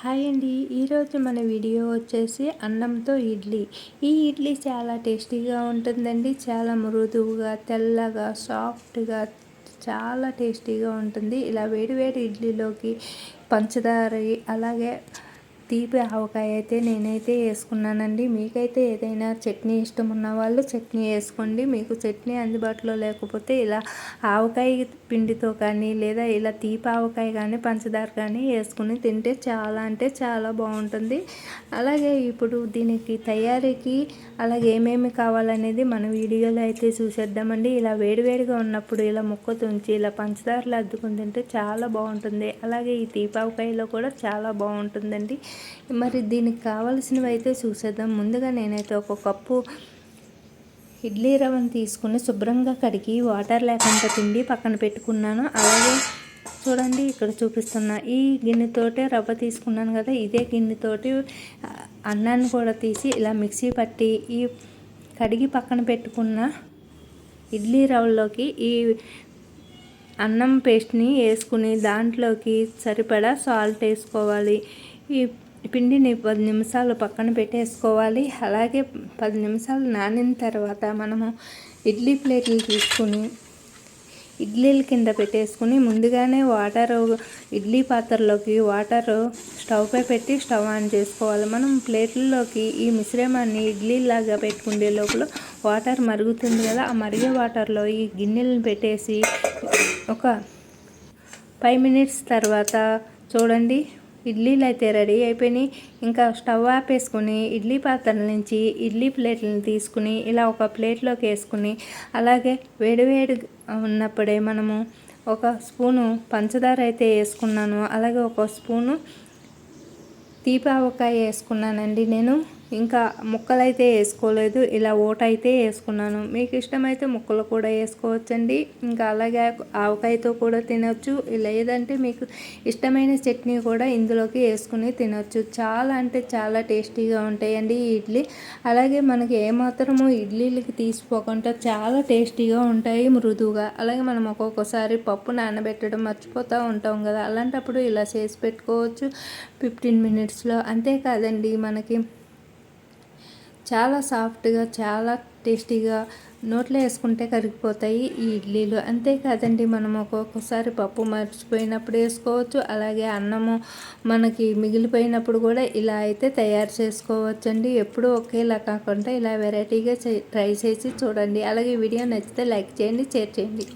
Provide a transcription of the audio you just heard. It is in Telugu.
హాయ్ అండి. ఈరోజు మన వీడియో వచ్చేసి అన్నంతో ఇడ్లీ. ఈ ఇడ్లీ చాలా టేస్టీగా ఉంటుందండి. చాలా మృదువుగా తెల్లగా సాఫ్ట్గా చాలా టేస్టీగా ఉంటుంది. ఇలా వేడి వేడి ఇడ్లీలోకి పంచదార అలాగే తీపి ఆవకాయ అయితే నేనైతే వేసుకున్నానండి. మీకైతే ఏదైనా చట్నీ ఇష్టం ఉన్న వాళ్ళు చట్నీ వేసుకోండి. మీకు చట్నీ అందుబాటులో లేకపోతే ఇలా ఆవకాయ పిండితో కానీ లేదా ఇలా తీపి ఆవకాయ కానీ పంచదార కానీ వేసుకుని తింటే చాలా అంటే చాలా బాగుంటుంది. అలాగే ఇప్పుడు దీనికి తయారీకి అలాగే ఏమేమి కావాలనేది మన వీడియోలో అయితే చూసేద్దామండి. ఇలా వేడివేడిగా ఉన్నప్పుడు ఇలా ముక్క తుంచి ఇలా పంచదారలు అద్దుకుని తింటే చాలా బాగుంటుంది. అలాగే ఈ తీపావకాయలో కూడా చాలా బాగుంటుందండి. మరి దీనికి కావలసినవి అయితే చూసేద్దాం. ముందుగా నేనైతే ఒక కప్పు ఇడ్లీ రవ్వను తీసుకుని శుభ్రంగా కడిగి వాటర్ లేకుండా పిండి పక్కన పెట్టుకున్నాను. అలాగే చూడండి ఇక్కడ చూపిస్తున్నా ఈ గిన్నెతోటే రవ్వ తీసుకున్నాను కదా ఇదే గిన్నెతోటి అన్నాన్ని కూడా తీసి ఇలా మిక్సీ పట్టి ఈ కడిగి పక్కన పెట్టుకున్న ఇడ్లీ రవ్వలోకి ఈ అన్నం పేస్ట్ని వేసుకుని దాంట్లోకి సరిపడా సాల్ట్ వేసుకోవాలి. ఈ పిండిని పది నిమిషాలు పక్కన పెట్టేసుకోవాలి. అలాగే పది నిమిషాలు నానిన తర్వాత మనము ఇడ్లీ ప్లేట్లు తీసుకుని ఇడ్లీల కింద పెట్టేసుకుని ముందుగానే వాటర్ ఇడ్లీ పాత్రలోకి వాటర్ స్టవ్పై పెట్టి స్టవ్ ఆన్ చేసుకోవాలి. మనం ప్లేట్లలోకి ఈ మిశ్రమాన్ని ఇడ్లీలాగా పెట్టుకునే లోపల వాటర్ మరుగుతుంది కదా ఆ మరిగే వాటర్లో ఈ గిన్నెలను పెట్టేసి ఒక ఫైవ్ మినిట్స్ తర్వాత చూడండి. ఇడ్లీలు అయితే రెడీ అయిపోయినాయి. ఇంకా స్టవ్ ఆపేసుకుని ఇడ్లీ పాత్రల నుంచి ఇడ్లీ ప్లేట్లను తీసుకుని ఇలా ఒక ప్లేట్లోకి వేసుకుని అలాగే వేడివేడి ఉన్నప్పుడే మనము ఒక స్పూను పంచదార అయితే వేసుకున్నాను. అలాగే ఒక స్పూను తీపావకాయ వేసుకున్నానండి నేను. ఇంకా ముక్కలైతే వేసుకోలేదు. ఇలా ఓట అయితే వేసుకున్నాను. మీకు ఇష్టమైతే ముక్కలు కూడా వేసుకోవచ్చండి. ఇంకా అలాగే ఆవకాయతో కూడా తినొచ్చు. లేదంటే మీకు ఇష్టమైన చట్నీ కూడా ఇందులోకి వేసుకుని తినొచ్చు. చాలా అంటే చాలా టేస్టీగా ఉంటాయండి ఈ ఇడ్లీ. అలాగే మనకి ఏమాత్రము ఇడ్లీలకి తీసిపోకుండా చాలా టేస్టీగా ఉంటాయి మృదువుగా. అలాగే మనం ఒక్కొక్కసారి పప్పు నానబెట్టడం మర్చిపోతూ ఉంటాం కదా. అలాంటప్పుడు ఇలా చేసి పెట్టుకోవచ్చు. ఫిఫ్టీన్ మినిట్స్లో. అంతేకాదండి మనకి చాలా సాఫ్ట్గా చాలా టేస్టీగా నోట్లో వేసుకుంటే కరిగిపోతాయి ఈ ఇడ్లీలు. అంతేకాదండి మనం ఒక్కొక్కసారి పప్పు మర్చిపోయినప్పుడు వేసుకోవచ్చు అలాగే అన్నము మనకి మిగిలిపోయినప్పుడు కూడా ఇలా అయితే తయారు చేసుకోవచ్చండి. ఎప్పుడూ ఒకేలా కాకుండా ఇలా వెరైటీగా ట్రై చేసి చూడండి. అలాగే వీడియో నచ్చితే లైక్ చేయండి షేర్ చేయండి.